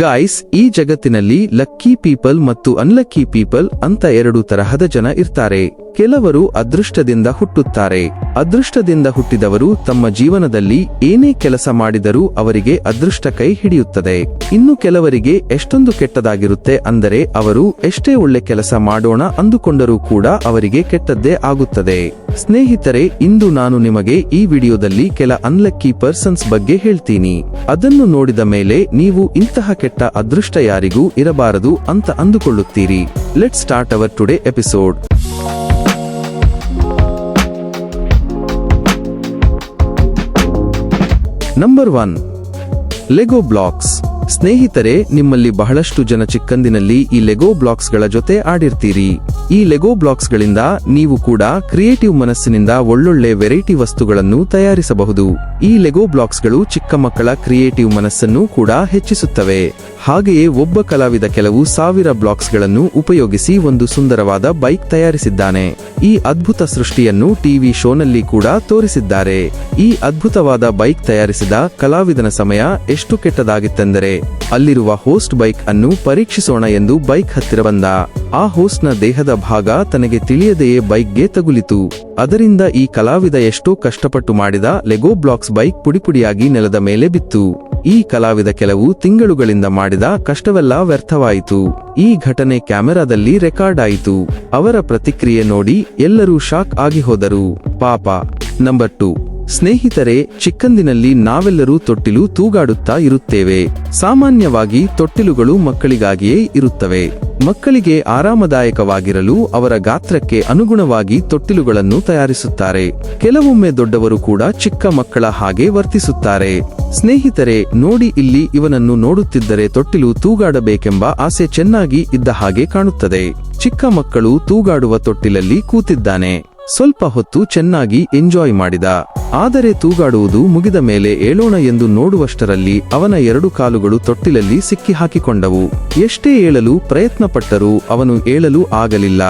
Guys ಈ ಜಗತ್ತಿನಲ್ಲಿ lucky people ಮತ್ತು ಅನ್ಲಕ್ಕಿ ಪೀಪಲ್ ಅಂತ ಎರಡು ತರಹದ ಜನ ಇರ್ತಾರೆ. ಕೆಲವರು ಅದೃಷ್ಟದಿಂದ ಹುಟ್ಟುತ್ತಾರೆ. ಅದೃಷ್ಟದಿಂದ ಹುಟ್ಟಿದವರು ತಮ್ಮ ಜೀವನದಲ್ಲಿ ಏನೇ ಕೆಲಸ ಮಾಡಿದರೂ ಅವರಿಗೆ ಅದೃಷ್ಟ ಕೈ ಹಿಡಿಯುತ್ತದೆ. ಇನ್ನು ಕೆಲವರಿಗೆ ಎಷ್ಟೊಂದು ಕೆಟ್ಟದಾಗಿರುತ್ತೆ ಅಂದರೆ ಅವರು ಎಷ್ಟೇ ಒಳ್ಳೆ ಕೆಲಸ ಮಾಡೋಣ ಅಂದುಕೊಂಡರೂ ಕೂಡ ಅವರಿಗೆ ಕೆಟ್ಟದ್ದೇ ಆಗುತ್ತದೆ. ಸ್ನೇಹಿತರೆ, ಇಂದು ನಾನು ನಿಮಗೆ ಈ ವಿಡಿಯೋದಲ್ಲಿ ಕೆಲ ಅನ್ಲಕ್ಕಿ ಪರ್ಸನ್ಸ್ ಬಗ್ಗೆ ಹೇಳ್ತೀನಿ. ಅದನ್ನು ನೋಡಿದ ಮೇಲೆ ನೀವು ಇಂತಹ ಕೆಟ್ಟ ಅದೃಷ್ಟ ಯಾರಿಗೂ ಇರಬಾರದು ಅಂತ ಅಂದುಕೊಳ್ಳುತ್ತೀರಿ. Let start our today episode number one Lego blocks ಸ್ನೇಹಿತರೆ, ನಿಮ್ಮಲ್ಲಿ ಬಹಳಷ್ಟು ಜನ ಚಿಕ್ಕಂದಿನಲ್ಲಿ ಈ ಲೆಗೋ ಬ್ಲಾಕ್ಸ್ಗಳ ಜೊತೆ ಆಡಿರ್ತೀರಿ. ಈ ಲೆಗೋ ಬ್ಲಾಕ್ಸ್ಗಳಿಂದ ನೀವು ಕೂಡ ಕ್ರಿಯೇಟಿವ್ ಮನಸ್ಸಿನಿಂದ ಒಳ್ಳೊಳ್ಳೆ ವೆರೈಟಿ ವಸ್ತುಗಳನ್ನು ತಯಾರಿಸಬಹುದು. ಈ ಲೆಗೋ ಬ್ಲಾಕ್ಸ್ಗಳು ಚಿಕ್ಕ ಮಕ್ಕಳ ಕ್ರಿಯೇಟಿವ್ ಮನಸ್ಸನ್ನು ಕೂಡ ಹೆಚ್ಚಿಸುತ್ತವೆ. ಹಾಗೆಯೇ ಒಬ್ಬ ಕಲಾವಿದ ಕೆಲವು ಸಾವಿರ ಬ್ಲಾಕ್ಸ್ಗಳನ್ನು ಉಪಯೋಗಿಸಿ ಒಂದು ಸುಂದರವಾದ ಬೈಕ್ ತಯಾರಿಸಿದ್ದಾನೆ. ಈ ಅದ್ಭುತ ಸೃಷ್ಟಿಯನ್ನು ಟಿವಿ ಶೋನಲ್ಲಿ ಕೂಡ ತೋರಿಸಿದ್ದಾರೆ. ಈ ಅದ್ಭುತವಾದ ಬೈಕ್ ತಯಾರಿಸಿದ ಕಲಾವಿದನ ಸಮಯ ಎಷ್ಟು ಕೆಟ್ಟದಾಗಿತ್ತೆಂದರೆ, ಅಲ್ಲಿರುವ ಹೋಸ್ಟ್ ಬೈಕ್ ಅನ್ನು ಪರೀಕ್ಷಿಸೋಣ ಎಂದು ಬೈಕ್ ಹತ್ತಿರ ಬಂದ. ಆ ಹೋಸ್ಟ್ನ ದೇಹದ ಭಾಗ ತನಗೆ ತಿಳಿಯದೆಯೇ ಬೈಕ್ಗೆ ತಗುಲಿತು. ಅದರಿಂದ ಈ ಕಲಾವಿದ ಎಷ್ಟೋ ಕಷ್ಟಪಟ್ಟು ಮಾಡಿದ ಲೆಗೋ ಬ್ಲಾಕ್ಸ್ ಬೈಕ್ ಪುಡಿಪುಡಿಯಾಗಿ ನೆಲದ ಮೇಲೆ ಬಿತ್ತು. ಈ ಕಲಾವಿದ ಕೆಲವು ತಿಂಗಳುಗಳಿಂದ ಮಾಡಿದ ಕಷ್ಟವೆಲ್ಲ ವ್ಯರ್ಥವಾಯಿತು. ಈ ಘಟನೆ ಕ್ಯಾಮೆರಾದಲ್ಲಿ ರೆಕಾರ್ಡ್ ಆಯಿತು. ಅವರ ಪ್ರತಿಕ್ರಿಯೆ ನೋಡಿ ಎಲ್ಲರೂ ಶಾಕ್ ಆಗಿ ಹೋದರು. ಪಾಪ. Number two. ಸ್ನೇಹಿತರೆ, ಚಿಕ್ಕಂದಿನಲ್ಲಿ ನಾವೆಲ್ಲರೂ ತೊಟ್ಟಿಲು ತೂಗಾಡುತ್ತಾ ಇರುತ್ತೇವೆ. ಸಾಮಾನ್ಯವಾಗಿ ತೊಟ್ಟಿಲುಗಳು ಮಕ್ಕಳಿಗಾಗಿಯೇ ಇರುತ್ತವೆ. ಮಕ್ಕಳಿಗೆ ಆರಾಮದಾಯಕವಾಗಿರಲು ಅವರ ಗಾತ್ರಕ್ಕೆ ಅನುಗುಣವಾಗಿ ತೊಟ್ಟಿಲುಗಳನ್ನು ತಯಾರಿಸುತ್ತಾರೆ. ಕೆಲವೊಮ್ಮೆ ದೊಡ್ಡವರು ಕೂಡ ಚಿಕ್ಕ ಮಕ್ಕಳ ಹಾಗೆ ವರ್ತಿಸುತ್ತಾರೆ. ಸ್ನೇಹಿತರೆ, ನೋಡಿ ಇಲ್ಲಿ ಇವನನ್ನು ನೋಡುತ್ತಿದ್ದರೆ ತೊಟ್ಟಿಲು ತೂಗಾಡಬೇಕೆಂಬ ಆಸೆ ಚೆನ್ನಾಗಿ ಇದ್ದ ಹಾಗೆ ಕಾಣುತ್ತದೆ. ಚಿಕ್ಕ ಮಕ್ಕಳು ತೂಗಾಡುವ ತೊಟ್ಟಿಲಲ್ಲಿ ಕೂತಿದ್ದಾನೆ. ಸ್ವಲ್ಪ ಹೊತ್ತು ಚೆನ್ನಾಗಿ ಎಂಜಾಯ್ ಮಾಡಿದ. ಆದರೆ ತೂಗಾಡುವುದು ಮುಗಿದ ಮೇಲೆ ಏಳೋಣ ಎಂದು ನೋಡುವಷ್ಟರಲ್ಲಿ ಅವನ ಎರಡು ಕಾಲುಗಳು ತೊಟ್ಟಿಲಲ್ಲಿ ಸಿಕ್ಕಿ ಹಾಕಿಕೊಂಡವು ಎಷ್ಟೇ ಏಳಲು ಪ್ರಯತ್ನಪಟ್ಟರೂ ಅವನು ಏಳಲು ಆಗಲಿಲ್ಲ.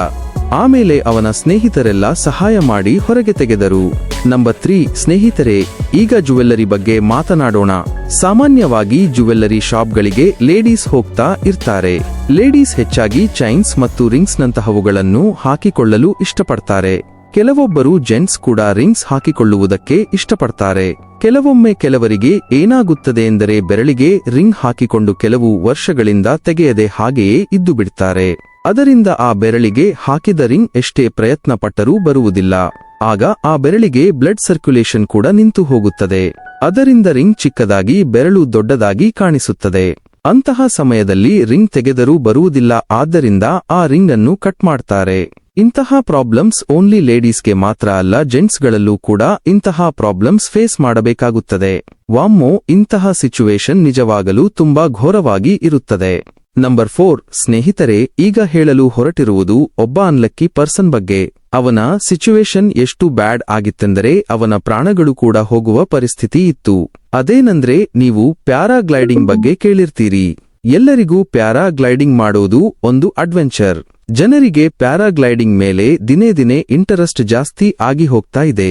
ಆಮೇಲೆ ಅವನ ಸ್ನೇಹಿತರೆಲ್ಲ ಸಹಾಯ ಮಾಡಿ ಹೊರಗೆ ತೆಗೆದರು. ನಂಬರ್ ತ್ರೀ, ಸ್ನೇಹಿತರೆ, ಈಗ ಜುವೆಲ್ಲರಿ ಬಗ್ಗೆ ಮಾತನಾಡೋಣ. ಸಾಮಾನ್ಯವಾಗಿ ಜುವೆಲ್ಲರಿ ಶಾಪ್ಗಳಿಗೆ ಲೇಡೀಸ್ ಹೋಗ್ತಾ ಇರ್ತಾರೆ. ಲೇಡೀಸ್ ಹೆಚ್ಚಾಗಿ ಚೈನ್ಸ್ ಮತ್ತು ರಿಂಗ್ಸ್ನಂತಹವುಗಳನ್ನು ಹಾಕಿಕೊಳ್ಳಲು ಇಷ್ಟಪಡ್ತಾರೆ. ಕೆಲವೊಬ್ಬರು ಜೆಂಟ್ಸ್ ಕೂಡ ರಿಂಗ್ಸ್ ಹಾಕಿಕೊಳ್ಳುವುದಕ್ಕೆ ಇಷ್ಟಪಡ್ತಾರೆ. ಕೆಲವೊಮ್ಮೆ ಕೆಲವರಿಗೆ ಏನಾಗುತ್ತದೆ ಎಂದರೆ ಬೆರಳಿಗೆ ರಿಂಗ್ ಹಾಕಿಕೊಂಡು ಕೆಲವು ವರ್ಷಗಳಿಂದ ತೆಗೆಯದೆ ಹಾಗೆಯೇ ಇದ್ದು ಬಿಡ್ತಾರೆ. ಅದರಿಂದ ಆ ಬೆರಳಿಗೆ ಹಾಕಿದ ರಿಂಗ್ ಎಷ್ಟೇ ಪ್ರಯತ್ನ ಪಟ್ಟರೂ ಬರುವುದಿಲ್ಲ. ಆಗ ಆ ಬೆರಳಿಗೆ ಬ್ಲಡ್ ಸರ್ಕ್ಯುಲೇಷನ್ ಕೂಡ ನಿಂತು ಹೋಗುತ್ತದೆ. ಅದರಿಂದ ರಿಂಗ್ ಚಿಕ್ಕದಾಗಿ ಬೆರಳು ದೊಡ್ಡದಾಗಿ ಕಾಣಿಸುತ್ತದೆ. ಅಂತಹ ಸಮಯದಲ್ಲಿ ರಿಂಗ್ ತೆಗೆದರೂ ಬರುವುದಿಲ್ಲ, ಆದ್ದರಿಂದ ಆ ರಿಂಗ್ ಅನ್ನು ಕಟ್ ಮಾಡ್ತಾರೆ. ಇಂತಹ ಪ್ರಾಬ್ಲಮ್ಸ್ ಓನ್ಲಿ ಲೇಡೀಸ್ಗೆ ಮಾತ್ರ ಅಲ್ಲ, ಜೆಂಟ್ಸ್ಗಳಲ್ಲೂ ಕೂಡ ಇಂತಹ ಪ್ರಾಬ್ಲಮ್ಸ್ ಫೇಸ್ ಮಾಡಬೇಕಾಗುತ್ತದೆ. ವಾಮ್ಮೋ, ಇಂತಹ ಸಿಚುವೇಶನ್ ನಿಜವಾಗಲೂ ತುಂಬಾ ಘೋರವಾಗಿ ಇರುತ್ತದೆ. ನಂಬರ್ ಫೋರ್, ಸ್ನೇಹಿತರೆ, ಈಗ ಹೇಳಲು ಹೊರಟಿರುವುದು ಒಬ್ಬ ಅನ್ಲಕ್ಕಿ ಪರ್ಸನ್ ಬಗ್ಗೆ. ಅವನ ಸಿಚುವೇಶನ್ ಎಷ್ಟು ಬ್ಯಾಡ್ ಆಗಿತ್ತೆಂದರೆ ಅವನ ಪ್ರಾಣಗಳು ಕೂಡ ಹೋಗುವ ಪರಿಸ್ಥಿತಿ ಇತ್ತು. ಅದೇನಂದ್ರೆ, ನೀವು ಪ್ಯಾರಾಗ್ಲೈಡಿಂಗ್ ಬಗ್ಗೆ ಕೇಳಿರ್ತೀರಿ. ಎಲ್ಲರಿಗೂ ಪ್ಯಾರಾಗ್ಲೈಡಿಂಗ್ ಮಾಡೋದು ಒಂದು ಅಡ್ವೆಂಚರ್ ಜನರಿಗೆ ಪ್ಯಾರಾಗ್ಲೈಡಿಂಗ್ ಮೇಲೆ ದಿನೇ ದಿನೇ ಇಂಟರೆಸ್ಟ್ ಜಾಸ್ತಿ ಆಗಿ ಹೋಗ್ತಾ ಇದೆ.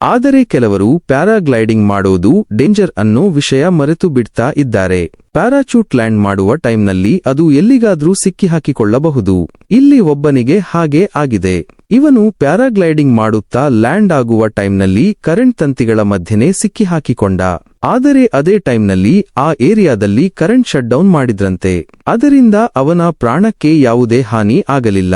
ಆದರೆ ಕೆಲವರು ಪ್ಯಾರಾಗ್ಲೈಡಿಂಗ್ ಮಾಡೋದು ಡೇಂಜರ್ ಅನ್ನೋ ವಿಷಯ ಮರೆತು ಬಿಡ್ತಾ ಇದ್ದಾರೆ. ಪ್ಯಾರಾಚೂಟ್ ಲ್ಯಾಂಡ್ ಮಾಡುವ ಟೈಮ್ನಲ್ಲಿ ಅದು ಎಲ್ಲಿಗಾದ್ರೂ ಸಿಕ್ಕಿ ಹಾಕಿಕೊಳ್ಳಬಹುದು ಇಲ್ಲಿ ಒಬ್ಬನಿಗೆ ಹಾಗೆ ಆಗಿದೆ. ಇವನು ಪ್ಯಾರಾಗ್ಲೈಡಿಂಗ್ ಮಾಡುತ್ತಾ ಲ್ಯಾಂಡ್ ಆಗುವ ಟೈಮ್ನಲ್ಲಿ ಕರೆಂಟ್ ತಂತಿಗಳ ಮಧ್ಯೆನೇ ಸಿಕ್ಕಿ ಹಾಕಿಕೊಂಡ ಆದರೆ ಅದೇ ಟೈಮ್ನಲ್ಲಿ ಆ ಏರಿಯಾದಲ್ಲಿ ಕರೆಂಟ್ ಶಟ್ ಡೌನ್ ಮಾಡಿದ್ರಂತೆ. ಅದರಿಂದ ಅವನ ಪ್ರಾಣಕ್ಕೆ ಯಾವುದೇ ಹಾನಿ ಆಗಲಿಲ್ಲ.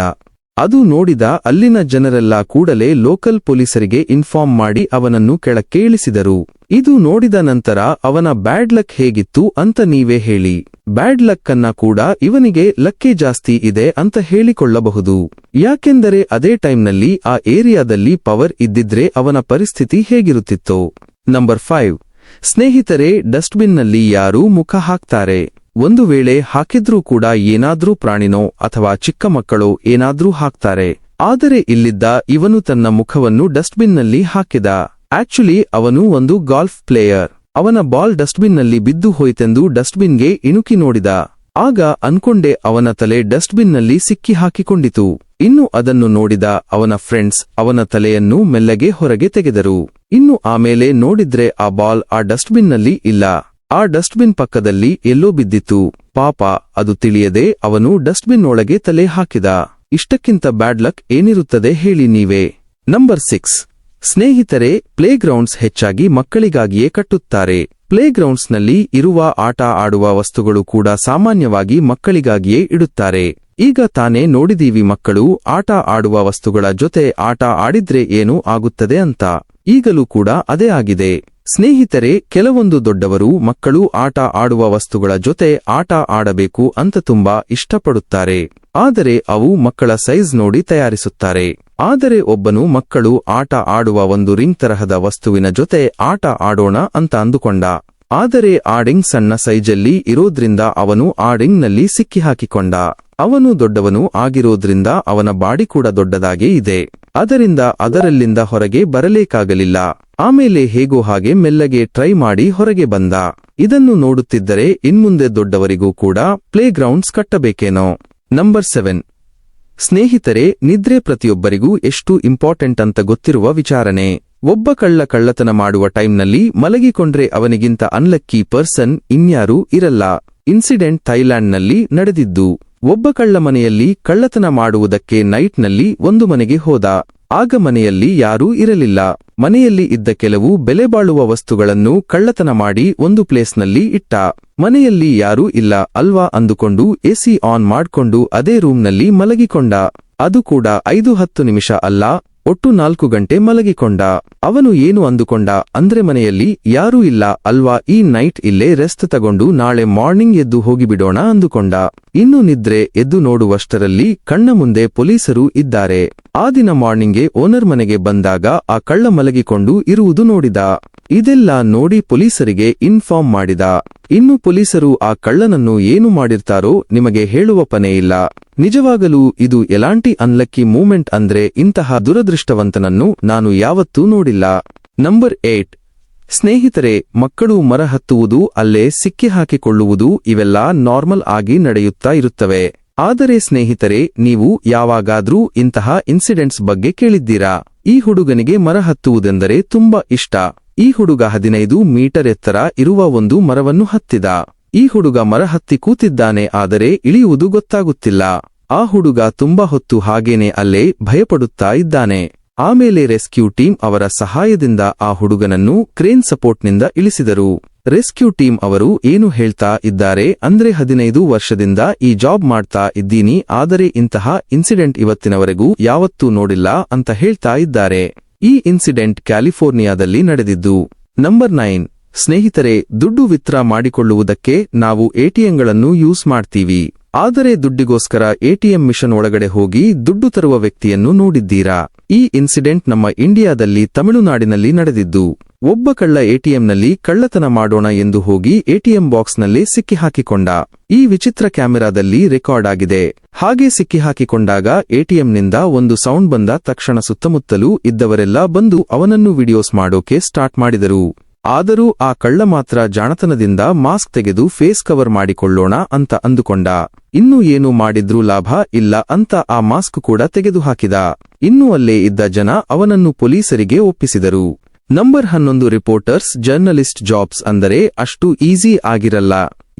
ಅದು ನೋಡಿದ ಅಲ್ಲಿನ ಜನರೆಲ್ಲ ಕೂಡಲೇ ಲೋಕಲ್ ಪೊಲೀಸರಿಗೆ ಇನ್ಫಾರ್ಮ್ ಮಾಡಿ ಅವನನ್ನು ಕೆಳಕ್ಕೆ ಇಳಿಸಿದರು. ಇದು ನೋಡಿದ ನಂತರ ಅವನ ಬ್ಯಾಡ್ ಲಕ್ ಹೇಗಿತ್ತು ಅಂತ ನೀವೇ ಹೇಳಿ. ಬ್ಯಾಡ್ ಲಕ್ ಅನ್ನ ಕೂಡ ಇವನಿಗೆ ಲಕ್ಕೆ ಜಾಸ್ತಿ ಇದೆ ಅಂತ ಹೇಳಿಕೊಳ್ಳಬಹುದು. ಯಾಕೆಂದರೆ ಅದೇ ಟೈಮ್ನಲ್ಲಿ ಆ ಏರಿಯಾದಲ್ಲಿ ಪವರ್ ಇದ್ದಿದ್ರೆ ಅವನ ಪರಿಸ್ಥಿತಿ ಹೇಗಿರುತ್ತಿತ್ತು. Number five. ಸ್ನೇಹಿತರೆ, ಡಸ್ಟ್ಬಿನ್ನಲ್ಲಿ ಯಾರೂ ಮುಖ ಹಾಕ್ತಾರೆ. ಒಂದು ವೇಳೆ ಹಾಕಿದ್ರೂ ಕೂಡ ಏನಾದ್ರೂ ಪ್ರಾಣಿನೋ ಅಥವಾ ಚಿಕ್ಕ ಮಕ್ಕಳೋ ಏನಾದ್ರೂ ಹಾಕ್ತಾರೆ. ಆದರೆ ಇಲ್ಲಿದ್ದ ಇವನು ತನ್ನ ಮುಖವನ್ನು ಡಸ್ಟ್ಬಿನ್ನಲ್ಲಿ ಹಾಕಿದ. ಆಕ್ಚುಲಿ ಅವನು ಒಂದು ಗಾಲ್ಫ್ ಪ್ಲೇಯರ್. ಅವನ ಬಾಲ್ ಡಸ್ಟ್ಬಿನ್ನಲ್ಲಿ ಬಿದ್ದು ಹೋಯ್ತೆಂದು ಡಸ್ಟ್ಬಿನ್ಗೆ ಇಣುಕಿ ನೋಡಿದ. ಆಗ ಅನ್ಕೊಂಡೆ ಅವನ ತಲೆ ಡಸ್ಟ್ಬಿನ್ನಲ್ಲಿ ಸಿಕ್ಕಿ ಹಾಕಿಕೊಂಡಿತು ಇನ್ನು ಅದನ್ನು ನೋಡಿದ ಅವನ ಫ್ರೆಂಡ್ಸ್ ಅವನ ತಲೆಯನ್ನು ಮೆಲ್ಲಗೆ ಹೊರಗೆ ತೆಗೆದರು. ಇನ್ನು ಆಮೇಲೆ ನೋಡಿದ್ರೆ ಆ ಬಾಲ್ ಆ ಡಸ್ಟ್ಬಿನ್ನಲ್ಲಿ ಇಲ್ಲ. ಆ ಡಸ್ಟ್ಬಿನ್ ಪಕ್ಕದಲ್ಲಿ ಎಲ್ಲೋ ಬಿದ್ದಿತ್ತು. ಪಾಪ, ಅದು ತಿಳಿಯದೆ ಅವನು ಡಸ್ಟ್ಬಿನ್ ಒಳಗೆ ತಲೆ ಹಾಕಿದ. ಇಷ್ಟಕ್ಕಿಂತ ಬ್ಯಾಡ್ ಲಕ್ ಏನಿರುತ್ತದೆ ಹೇಳಿ ನೀವೇ. Number six. ಸ್ನೇಹಿತರೆ, ಪ್ಲೇಗ್ರೌಂಡ್ಸ್ ಹೆಚ್ಚಾಗಿ ಮಕ್ಕಳಿಗಾಗಿಯೇ ಕಟ್ಟುತ್ತಾರೆ. ಪ್ಲೇಗ್ರೌಂಡ್ಸ್ನಲ್ಲಿ ಇರುವ ಆಟ ಆಡುವ ವಸ್ತುಗಳು ಕೂಡ ಸಾಮಾನ್ಯವಾಗಿ ಮಕ್ಕಳಿಗಾಗಿಯೇ ಇಡುತ್ತಾರೆ. ಈಗ ತಾನೇ ನೋಡಿದೀವಿ ಮಕ್ಕಳು ಆಟ ಆಡುವ ವಸ್ತುಗಳ ಜೊತೆ ಆಟ ಆಡಿದ್ರೆ ಏನು ಆಗುತ್ತದೆ ಅಂತ. ಈಗಲೂ ಕೂಡ ಅದೇ ಆಗಿದೆ. ಸ್ನೇಹಿತರೆ, ಕೆಲವೊಂದು ದೊಡ್ಡವರು ಮಕ್ಕಳು ಆಟ ಆಡುವ ವಸ್ತುಗಳ ಜೊತೆ ಆಟ ಆಡಬೇಕು ಅಂತ ತುಂಬಾ ಇಷ್ಟಪಡುತ್ತಾರೆ. ಆದರೆ ಅವು ಮಕ್ಕಳ ಸೈಜ್ ನೋಡಿ ತಯಾರಿಸುತ್ತಾರೆ. ಆದರೆ ಒಬ್ಬನು ಮಕ್ಕಳು ಆಟ ಆಡುವ ಒಂದು ರಿಂಗ್ ತರಹದ ವಸ್ತುವಿನ ಜೊತೆ ಆಟ ಆಡೋಣ ಅಂತ ಅಂದುಕೊಂಡ. ಆದರೆ ಆ ರಿಂಗ್ ಸಣ್ಣ ಸೈಜಲ್ಲಿ ಇರೋದ್ರಿಂದ ಅವನು ಆ ರಿಂಗ್ನಲ್ಲಿ ಸಿಕ್ಕಿ ಹಾಕಿಕೊಂಡ ಅವನು ದೊಡ್ಡವನು ಆಗಿರೋದ್ರಿಂದ ಅವನ ಬಾಡಿ ಕೂಡ ದೊಡ್ಡದಾಗೇ ಇದೆ. ಅದರಿಂದ ಅದರಲ್ಲಿಂದ ಹೊರಗೆ ಬರಲೇಕಾಗಲಿಲ್ಲ. ಆಮೇಲೆ ಹೇಗೋ ಹಾಗೆ ಮೆಲ್ಲಗೆ ಟ್ರೈ ಮಾಡಿ ಹೊರಗೆ ಬಂದ. ಇದನ್ನು ನೋಡುತ್ತಿದ್ದರೆ ಇನ್ಮುಂದೆ ದೊಡ್ಡವರಿಗೂ ಕೂಡ ಪ್ಲೇಗ್ರೌಂಡ್ಸ್ ಕಟ್ಟಬೇಕೇನೋ. ನಂಬರ್ ಸೆವೆನ್ ಸ್ನೇಹಿತರೆ, ನಿದ್ರೆ ಪ್ರತಿಯೊಬ್ಬರಿಗೂ ಎಷ್ಟು ಇಂಪಾರ್ಟೆಂಟ್ ಅಂತ ಗೊತ್ತಿರುವ ವಿಚಾರಣೆ. ಒಬ್ಬ ಕಳ್ಳ ಕಳ್ಳತನ ಮಾಡುವ ಟೈಮ್ನಲ್ಲಿ ಮಲಗಿಕೊಂಡ್ರೆ ಅವನಿಗಿಂತ ಅನ್ಲಕ್ಕಿ ಪರ್ಸನ್ ಇನ್ಯಾರೂ ಇರಲ್ಲ. ಇನ್ಸಿಡೆಂಟ್ ಥೈಲ್ಯಾಂಡ್ನಲ್ಲಿ ನಡೆದಿದ್ದು. ಒಬ್ಬ ಕಳ್ಳ ಮನೆಯಲ್ಲಿ ಕಳ್ಳತನ ಮಾಡುವುದಕ್ಕೆ ನೈಟ್ನಲ್ಲಿ ಒಂದು ಮನೆಗೆ ಹೋದ. ಆಗ ಮನೆಯಲ್ಲಿ ಯಾರೂ ಇರಲಿಲ್ಲ. ಮನೆಯಲ್ಲಿ ಇದ್ದ ಕೆಲವು ಬೆಲೆಬಾಳುವ ವಸ್ತುಗಳನ್ನು ಕಳ್ಳತನ ಮಾಡಿ ಒಂದು ಪ್ಲೇಸ್ನಲ್ಲಿ ಇಟ್ಟ. ಮನೆಯಲ್ಲಿ ಯಾರೂ ಇಲ್ಲ ಅಲ್ವಾ ಅಂದುಕೊಂಡು ಎಸಿ ಆನ್ ಮಾಡ್ಕೊಂಡು ಅದೇ ರೂಮ್ನಲ್ಲಿ ಮಲಗಿಕೊಂಡ. ಅದು ಕೂಡ ಐದು ಹತ್ತು ನಿಮಿಷ ಅಲ್ಲ. ಒಟ್ಟು ನಾಲ್ಕು ಗಂಟೆ ಮಲಗಿಕೊಂಡ. ಅವನು ಏನು ಅಂದುಕೊಂಡ? ಅಂದ್ರೆ ಮನೆಯಲ್ಲಿ, ಯಾರೂ ಇಲ್ಲ, ಅಲ್ವಾ? ಈ ನೈಟ್ ಇಲ್ಲೇ ರೆಸ್ಟ್ ತಗೊಂಡು ನಾಳೆ ಮಾರ್ನಿಂಗ್ ಎದ್ದು ಹೋಗಿಬಿಡೋಣ ಅಂದುಕೊಂಡ. ಇನ್ನು ನಿದ್ರೆ ಎದ್ದು ನೋಡುವಷ್ಟರಲ್ಲಿ ಕಣ್ಣ ಮುಂದೆ ಪೊಲೀಸರು ಇದ್ದಾರೆ. ಆ ದಿನ ಮಾರ್ನಿಂಗ್ಗೆ ಓನರ್ ಮನೆಗೆ ಬಂದಾಗ ಆ ಕಳ್ಳ ಮಲಗಿಕೊಂಡು ಇರುವುದು ನೋಡಿದ. ಇದೆಲ್ಲ ನೋಡಿ ಪೊಲೀಸರಿಗೆ ಇನ್ಫಾರ್ಮ್ ಮಾಡಿದ. ಇನ್ನು ಪೊಲೀಸರು ಆ ಕಳ್ಳನನ್ನು ಏನು ಮಾಡಿರ್ತಾರೋ ನಿಮಗೆ ಹೇಳುವ ಇಲ್ಲ. ನಿಜವಾಗಲೂ ಇದು ಎಲಾಂಟಿ ಅನ್ಲಕ್ಕಿ ಮೂಮೆಂಟ್ ಅಂದ್ರೆ ಇಂತಹ ದುರದೃಷ್ಟವಂತನನ್ನು ನಾನು ಯಾವತ್ತೂ ನೋಡಿಲ್ಲ. Number eight. ಸ್ನೇಹಿತರೆ, ಮಕ್ಕಳು ಮರ ಹತ್ತುವುದು ಅಲ್ಲೇ ಸಿಕ್ಕಿ ಹಾಕಿಕೊಳ್ಳುವುದು ಇವೆಲ್ಲ ನಾರ್ಮಲ್ ಆಗಿ ನಡೆಯುತ್ತಾ ಇರುತ್ತವೆ. ಆದರೆ ಸ್ನೇಹಿತರೆ, ನೀವು ಯಾವಾಗಾದ್ರೂ ಇಂತಹ ಇನ್ಸಿಡೆಂಟ್ಸ್ ಬಗ್ಗೆ ಕೇಳಿದ್ದೀರಾ? ಈ ಹುಡುಗನಿಗೆ ಮರ ಹತ್ತುವುದೆಂದರೆ ತುಂಬಾ ಇಷ್ಟ. ಈ ಹುಡುಗ ಹದಿನೈದು ಮೀಟರ್ ಎತ್ತರ ಇರುವ ಒಂದು ಮರವನ್ನು ಹತ್ತಿದ. ಈ ಹುಡುಗ ಮರ ಹತ್ತಿ ಕೂತಿದ್ದಾನೆ, ಆದರೆ ಇಳಿಯುವುದು ಗೊತ್ತಾಗುತ್ತಿಲ್ಲ. ಆ ಹುಡುಗ ತುಂಬಾ ಹೊತ್ತು ಹಾಗೇನೆ ಅಲ್ಲೇ ಭಯಪಡುತ್ತಾ ಇದ್ದಾನೆ. ಆಮೇಲೆ ರೆಸ್ಕ್ಯೂ ಟೀಮ್ ಅವರ ಸಹಾಯದಿಂದ ಆ ಹುಡುಗನನ್ನು ಕ್ರೇನ್ ಸಪೋರ್ಟ್ನಿಂದ ಇಳಿಸಿದರು. ರೆಸ್ಕ್ಯೂ ಟೀಮ್ ಅವರು ಏನು ಹೇಳ್ತಾ ಇದ್ದಾರೆ ಅಂದ್ರೆ ಹದಿನೈದು ವರ್ಷದಿಂದ ಈ ಜಾಬ್ ಮಾಡ್ತಾ ಇದ್ದೀನಿ, ಆದರೆ ಇಂತಹ ಇನ್ಸಿಡೆಂಟ್ ಇವತ್ತಿನವರೆಗೂ ಯಾವತ್ತೂ ನೋಡಿಲ್ಲ ಅಂತ ಹೇಳ್ತಾ ಇದ್ದಾರೆ. ಈ ಇನ್ಸಿಡೆಂಟ್ ಕ್ಯಾಲಿಫೋರ್ನಿಯಾದಲ್ಲಿ ನಡೆದಿದ್ದು. Number nine. ಸ್ನೇಹಿತರೆ, ದುಡ್ಡು ವಿತ್ರಾ ಮಾಡಿಕೊಳ್ಳುವುದಕ್ಕೆ ನಾವು ಎಟಿಎಂಗಳನ್ನು ಯೂಸ್ ಮಾಡ್ತೀವಿ. ಆದರೆ ದುಡ್ಡಿಗೋಸ್ಕರ ಎಟಿಎಂ ಮಿಷನ್ ಒಳಗಡೆ ಹೋಗಿ ದುಡ್ಡು ತರುವ ವ್ಯಕ್ತಿಯನ್ನು ನೋಡಿದ್ದೀರಾ? ಈ ಇನ್ಸಿಡೆಂಟ್ ನಮ್ಮ ಇಂಡಿಯಾದಲ್ಲಿ ತಮಿಳುನಾಡಿನಲ್ಲಿ ನಡೆದಿದ್ದು. ಒಬ್ಬ ಕಳ್ಳ ಎಟಿಎಂನಲ್ಲಿ ಕಳ್ಳತನ ಮಾಡೋಣ ಎಂದು ಹೋಗಿ ಎಟಿಎಂ ಬಾಕ್ಸ್ನಲ್ಲಿ ಸಿಕ್ಕಿಹಾಕಿಕೊಂಡ. ಈ ವಿಚಿತ್ರ ಕ್ಯಾಮೆರಾದಲ್ಲಿ ರೆಕಾರ್ಡ್ ಆಗಿದೆ. ಹಾಗೆ ಸಿಕ್ಕಿಹಾಕಿಕೊಂಡಾಗ ಎಟಿಎಂನಿಂದ ಒಂದು ಸೌಂಡ್ ಬಂದ ತಕ್ಷಣ ಸುತ್ತಮುತ್ತಲೂ ಇದ್ದವರೆಲ್ಲ ಬಂದು ಅವನನ್ನು ವಿಡಿಯೋಸ್ ಮಾಡೋಕೆ ಸ್ಟಾರ್ಟ್ ಮಾಡಿದರು. ಆದರೂ ಆ ಕಳ್ಳ ಮಾತ್ರ ಜಾಣತನದಿಂದ ಮಾಸ್ಕ್ ತೆಗೆದು ಫೇಸ್ ಕವರ್ ಮಾಡಿಕೊಳ್ಳೋಣ ಅಂತ ಅಂದುಕೊಂಡ. ಇನ್ನು ಏನು ಮಾಡಿದ್ರೂ ಲಾಭ ಇಲ್ಲ ಅಂತ ಆ ಮಾಸ್ಕ್ ಕೂಡ ತೆಗೆದುಹಾಕಿದ. ಇನ್ನೂ ಅಲ್ಲೇ ಇದ್ದ ಜನ ಅವನನ್ನು ಪೊಲೀಸರಿಗೆ ಒಪ್ಪಿಸಿದರು. ನಂಬರ್ ಹನ್ನೊಂದು ರಿಪೋರ್ಟರ್ಸ್ ಜರ್ನಲಿಸ್ಟ್ ಜಾಬ್ಸ್ ಅಂದರೆ ಅಷ್ಟು ಈಸಿ ಆಗಿರಲ್ಲ.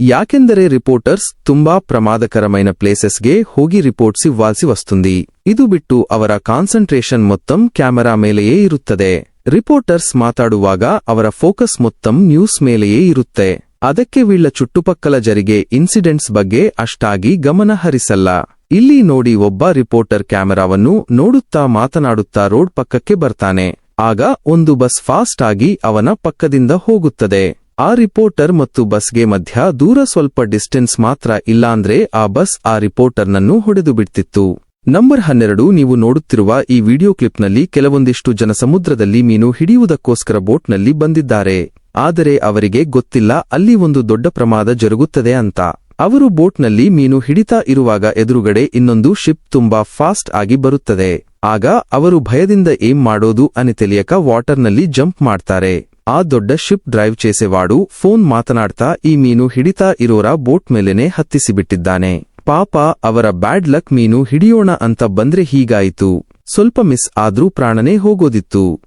ಯಾಕೆಂದರೆ ರಿಪೋರ್ಟರ್ಸ್ ತುಂಬಾ ಪ್ರಮಾದಕರಮೈನ ಪ್ಲೇಸಸ್ಗೆ ಹೋಗಿ ರಿಪೋರ್ಟ್ಸ್ ಇವ್ವಾಲ್ಸಿ ವస్తుంది ಇದು ಬಿಟ್ಟು ಅವರ ಕಾನ್ಸಂಟ್ರೇಷನ್ ಮೊತ್ತಂ ಕ್ಯಾಮೆರಾ ಮೇಲೆಯೇ ಇರುತ್ತದೆ. ರಿಪೋರ್ಟರ್ಸ್ ಮಾತಾಡುವಾಗ ಅವರ ಫೋಕಸ್ ಮೊತ್ತಂ ನ್ಯೂಸ್ ಮೇಲೆಯೇ ಇರುತ್ತೆ. ಅದಕ್ಕೆ ವೀಳ್ಳ ಚುಟ್ಟುಪಕ್ಕಲ ಜರಿಗೆ ಇನ್ಸಿಡೆಂಟ್ಸ್ ಬಗ್ಗೆ ಅಷ್ಟಾಗಿ ಗಮನ ಹರಿಸಲ್ಲ. ಇಲ್ಲಿ ನೋಡಿ ಒಬ್ಬ ರಿಪೋರ್ಟರ್ ಕ್ಯಾಮೆರಾವನ್ನು ನೋಡುತ್ತಾ ಮಾತನಾಡುತ್ತಾ ರೋಡ್ ಪಕ್ಕಕ್ಕೆ ಬರ್ತಾನೆ. ಆಗ ಒಂದು ಬಸ್ ಫಾಸ್ಟ್ ಆಗಿ ಅವನ ಪಕ್ಕದಿಂದ ಹೋಗುತ್ತದೆ. ಆ ರಿಪೋರ್ಟರ್ ಮತ್ತು ಬಸ್ಗೆ ಮಧ್ಯ ದೂರ ಸ್ವಲ್ಪ ಡಿಸ್ಟೆನ್ಸ್ ಮಾತ್ರ ಇಲ್ಲಾಂದ್ರೆ ಆ ಬಸ್ ಆ ರಿಪೋರ್ಟರ್ನನ್ನು ಹೊಡೆದು ಬಿಡ್ತಿತ್ತು. ನಂಬರ್ ಹನ್ನೆರಡು, ನೀವು ನೋಡುತ್ತಿರುವ ಈ ವಿಡಿಯೋ ಕ್ಲಿಪ್ನಲ್ಲಿ ಕೆಲವೊಂದಿಷ್ಟು ಜನ ಸಮುದ್ರದಲ್ಲಿ ಮೀನು ಹಿಡಿಯುವುದಕ್ಕೋಸ್ಕರ ಬೋಟ್ನಲ್ಲಿ ಬಂದಿದ್ದಾರೆ. ಆದರೆ ಅವರಿಗೆ ಗೊತ್ತಿಲ್ಲ, ಅಲ್ಲಿ ಒಂದು ದೊಡ್ಡ ಪ್ರಮಾದ ಜರುಗುತ್ತದೆ ಅಂತ. ಅವರು ಬೋಟ್ನಲ್ಲಿ ಮೀನು ಹಿಡಿತಾ ಇರುವಾಗ ಎದುರುಗಡೆ ಇನ್ನೊಂದು ಶಿಪ್ ತುಂಬಾ ಫಾಸ್ಟ್ ಆಗಿ ಬರುತ್ತದೆ. ಆಗ ಅವರು ಭಯದಿಂದ ಏಮ್ ಮಾಡೋದು ಅನಿ ತಿಳಿಯಕ ವಾಟರ್ನಲ್ಲಿ ಜಂಪ್ ಮಾಡ್ತಾರೆ. ಆ ದೊಡ್ಡ ಶಿಪ್ ಡ್ರೈವ್ ಚೇಸೆವಾಡು ಫೋನ್ ಮಾತನಾಡ್ತಾ ಈ ಮೀನು ಹಿಡಿತಾ ಇರೋರ ಬೋಟ್ ಮೇಲೇನೆ ಹತ್ತಿಸಿಬಿಟ್ಟಿದ್ದಾನೆ. ಪಾಪ ಅವರ ಬ್ಯಾಡ್ ಲಕ್ ಮೀನು ಹಿಡಿಯೋಣ ಅಂತ ಬಂದ್ರೆ ಹೀಗಾಯಿತು. ಸ್ವಲ್ಪ ಮಿಸ್ ಆದ್ರೂ ಪ್ರಾಣನೇ ಹೋಗೋದಿತ್ತು.